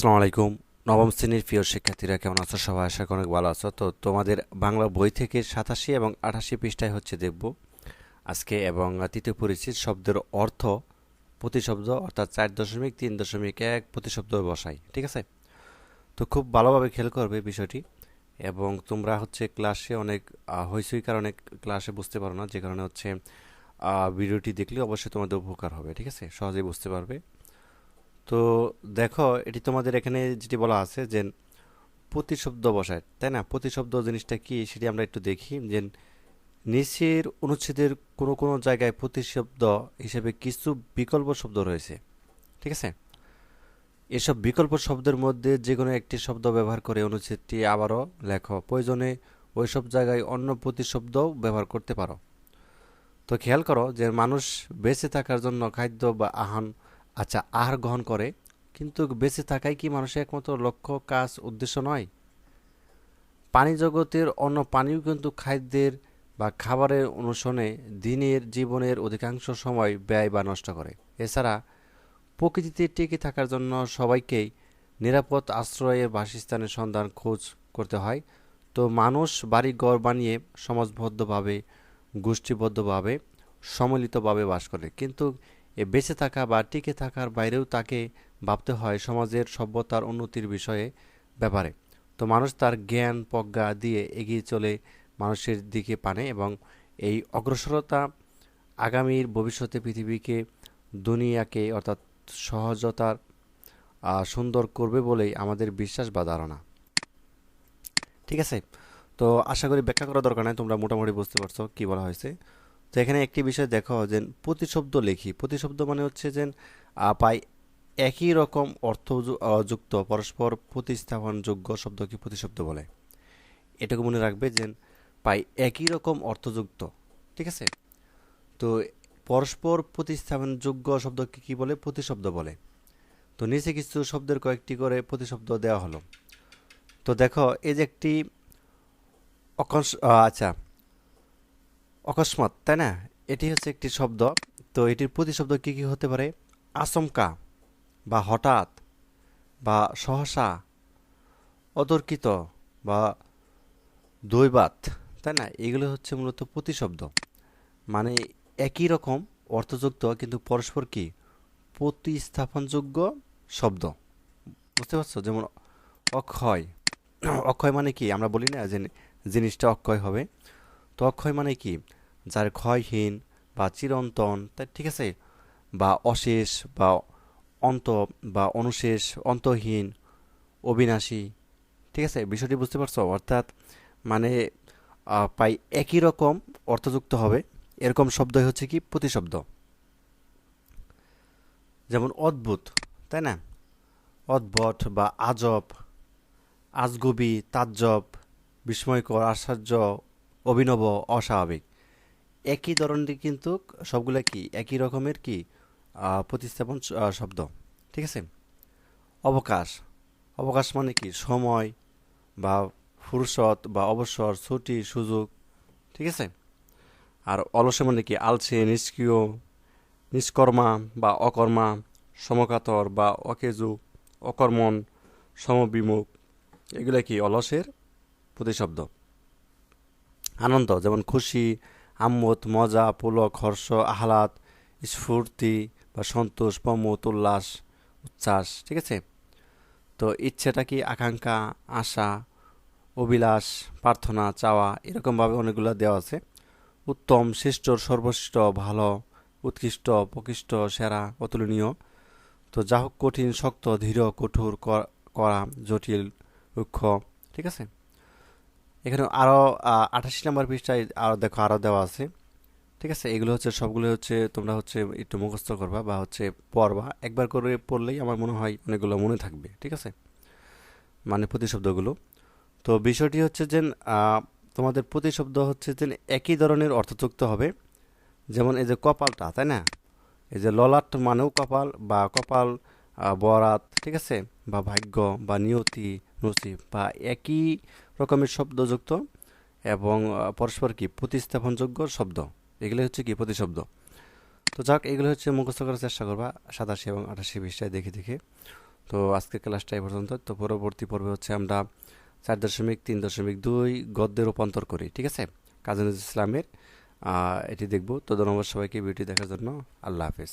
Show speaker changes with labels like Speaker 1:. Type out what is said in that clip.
Speaker 1: আসসালামু আলাইকুম। নবম শ্রেণির প্রিয় শিক্ষার্থীরা, কেমন আছো সবাই? আশা অনেক ভালো আছো। তো তোমাদের বাংলা বই থেকে সাতাশি এবং আঠাশি পৃষ্ঠায় হচ্ছে দেখব। আজকে এবং তৃতীয় পরিচিত শব্দের অর্থ প্রতিশব্দ, অর্থাৎ চার দশমিক তিন দশমিক এক প্রতিশব্দ বসাই, ঠিক আছে? তো খুব ভালোভাবে খেল করবে বিষয়টি। এবং তোমরা হচ্ছে ক্লাসে অনেক হইচই কারণে ক্লাসে বুঝতে পারো না, যে কারণে হচ্ছে ভিডিওটি দেখলে অবশ্যই তোমাদের উপকার হবে, ঠিক আছে? সহজেই বুঝতে পারবে। তো দেখো, এটি তোমাদের এখানে যেটি বলা আছে যে প্রতিশব্দ বসায়, তাই না? প্রতিশব্দ জিনিসটা কি সেটি আমরা একটু দেখি যে নিচের অনুচ্ছেদের কোনো কোনো জায়গায় প্রতিশব্দ হিসেবে কিছু বিকল্প শব্দ রয়েছে, ঠিক আছে? এসব বিকল্প শব্দের মধ্যে যে কোনো একটি শব্দ ব্যবহার করে অনুচ্ছেদটি আবারও লেখো, প্রয়োজনে ওইসব জায়গায় অন্য প্রতিশব্দও ব্যবহার করতে পারো। তো খেয়াল করো যে মানুষ বেঁচে থাকার জন্য খাদ্য বা আহান আচ্ছা আহার গ্রহণ করে, কিন্তু বেঁচে থাকাই কি মানুষের একমাত্র লক্ষ্য, কাজ, উদ্দেশ্য নয়? পানি জগতের অন্য পানিও কিন্তু খাদ্যের বা খাবারের অনুসরণে দিনের জীবনের অধিকাংশ সময় ব্যয় বা নষ্ট করে। এছাড়া, প্রকৃতিতে টিকে থাকার জন্য সবাইকেই নিরাপদ আশ্রয়ের বাসস্থানের সন্ধান খোঁজ করতে হয়। তো মানুষ বাড়ি ঘর বানিয়ে সমাজবদ্ধভাবে, গোষ্ঠীবদ্ধভাবে, সম্মিলিতভাবে বাস করে। কিন্তু এ বেঁচে থাকা বা টিকে থাকার বাইরেও তাকে ভাবতে হয় সমাজের সভ্যতার উন্নতির বিষয়ে ব্যাপারে। তো মানুষ তার জ্ঞান, প্রজ্ঞা দিয়ে এগিয়ে চলে মানুষের দিকে পানে এবং এই অগ্রসরতা আগামীর ভবিষ্যতে পৃথিবীকে, দুনিয়াকে অর্থাৎ সহজতার সুন্দর করবে বলেই আমাদের বিশ্বাস বা ধারণা। ঠিক আছে? তো আশা করি ব্যাখ্যা করা দরকার নাই, তোমরা মোটামুটি বুঝতে পারছ কি বলা হয়েছে। তো এখানে একটি বিষয় দেখো যে প্রতিশব্দ লিখি। প্রতিশব্দ মানে হচ্ছে যে পাই একই রকম অর্থ যুক্ত, পরস্পর প্রতিস্থাপনযোগ্য শব্দকে প্রতিশব্দ বলে। এটুকু মনে রাখবে যে, পাই একই রকম অর্থযুক্ত, ঠিক আছে? তো পরস্পর প্রতিস্থাপনযোগ্য শব্দকে কি বলে? প্রতিশব্দ বলে। তো নিচে কিছু শব্দের কয়েকটি করে প্রতিশব্দ দেওয়া হলো। তো দেখো, এই যে একটি আচ্ছা অকস্মাৎ, তাই না? এটি হচ্ছে একটি শব্দ। তো এটির প্রতিশব্দ কী কী হতে পারে? আচমকা বা হঠাৎ বা সহসা, অতর্কিত বা দৈবাত তাই না? এগুলো হচ্ছে মূলত প্রতিশব্দ। মানে একই রকম অর্থযুক্ত কিন্তু পরস্পর কি? প্রতিস্থাপনযোগ্য শব্দ। বুঝতে পারছ? যেমন অক্ষয়। অক্ষয় মানে কি? আমরা বলি না যে জিনিসটা অক্ষয় হবে। তো অক্ষয় মানে কি? যার ক্ষয়হীন বা চিরন্তন, তাই ঠিক আছে? বা অশেষ বা অন্ত বা অনুশেষ, অন্তহীন, অবিনাশী, ঠিক আছে? বিষয়টি বুঝতে পারছ? অর্থাৎ মানে প্রায় একই রকম অর্থযুক্ত হবে। এরকম শব্দই হচ্ছে কি? প্রতিশব্দ। যেমন অদ্ভুত, তাই না? অদ্ভট বা আজব, আজগুবি, তাজ্জব, বিস্ময়কর, আশ্চর্য অভিনব, অস্বাভাবিক। একই ধরনের কিন্তু সবগুলা কি? একই রকমের কি? প্রতিস্থাপন শব্দ। ঠিক আছে? অবকাশ। অবকাশ মানে কি? সময় বা ফুরসত বা অবসর, ছুটি, সুযোগ। ঠিক আছে? আর অলসে মানে কি? আলসে, নিষ্ক্রিয়, নিষ্কর্মা বা অকর্মা, সমকাতর বা অকেজু, অকর্মণ, সমবিমুখ। এগুলো কি? অলসের প্রতিশব্দ। আনন্দ, যেমন খুশি, আম্মত, মজা, পুলক, হর্ষ, আহ্লাদ, স্ফূর্তি বা সন্তোষ প্রমোদ উল্লাস, উচ্ছ্বাস, ঠিক আছে? তো ইচ্ছেটা কি, আকাঙ্ক্ষা, আশা, অভিলাষ, প্রার্থনা, চাওয়া, এরকমভাবে অনেকগুলো দেওয়া আছে। উত্তম শ্রেষ্ঠ সর্বশ্রেষ্ঠ, ভালো, উৎকৃষ্ট, প্রকৃষ্ট, সেরা, অতুলনীয়। তো যা হোক কঠিন, শক্ত, ধীর, কঠোর করা জটিল, রুক্ষ, ঠিক আছে? এখানে আরও আঠাশি নম্বর পৃষ্ঠায় আরও দেখো আরও দেওয়া আছে। ঠিক আছে? এগুলো হচ্ছে, সবগুলো হচ্ছে তোমরা হচ্ছে একটু মুখস্থ করবা বা হচ্ছে পড়বা। একবার করে পড়লেই আমার মনে হয় অনেকগুলো মনে থাকবে। ঠিক আছে? মানে প্রতিশব্দগুলো। তো বিষয়টি হচ্ছে যে তোমাদের প্রতিশব্দ হচ্ছে যে, একই ধরনের অর্থযুক্ত হবে। যেমন এই যে কপালটা, তাই না? এই যে ললাট মানেও কপাল বা কপাল বরাত, ঠিক আছে? বা ভাগ্য বা নিয়তি, নসিব বা একই রকমের শব্দযুক্ত এবং পরস্পর কি প্রতিস্থাপনযোগ্য শব্দ। এগুলো হচ্ছে কি প্রতিশব্দ। তো যাক, এগুলো হচ্ছে মুখস্থ করার চেষ্টা করবা, সাতাশি এবং আঠাশি পৃষ্ঠায় দেখে দেখে। তো আজকের ক্লাসটা এই পর্যন্ত। তো পরবর্তী পর্বে হচ্ছে আমরা চার দশমিক তিন দশমিক দুই গদ্যে রূপান্তর করি, ঠিক আছে? কাজী নজরুল ইসলামের এটি দেখব। তো ধন্যবাদ সবাইকে ভিডিও দেখার জন্য। আল্লাহ হাফেজ।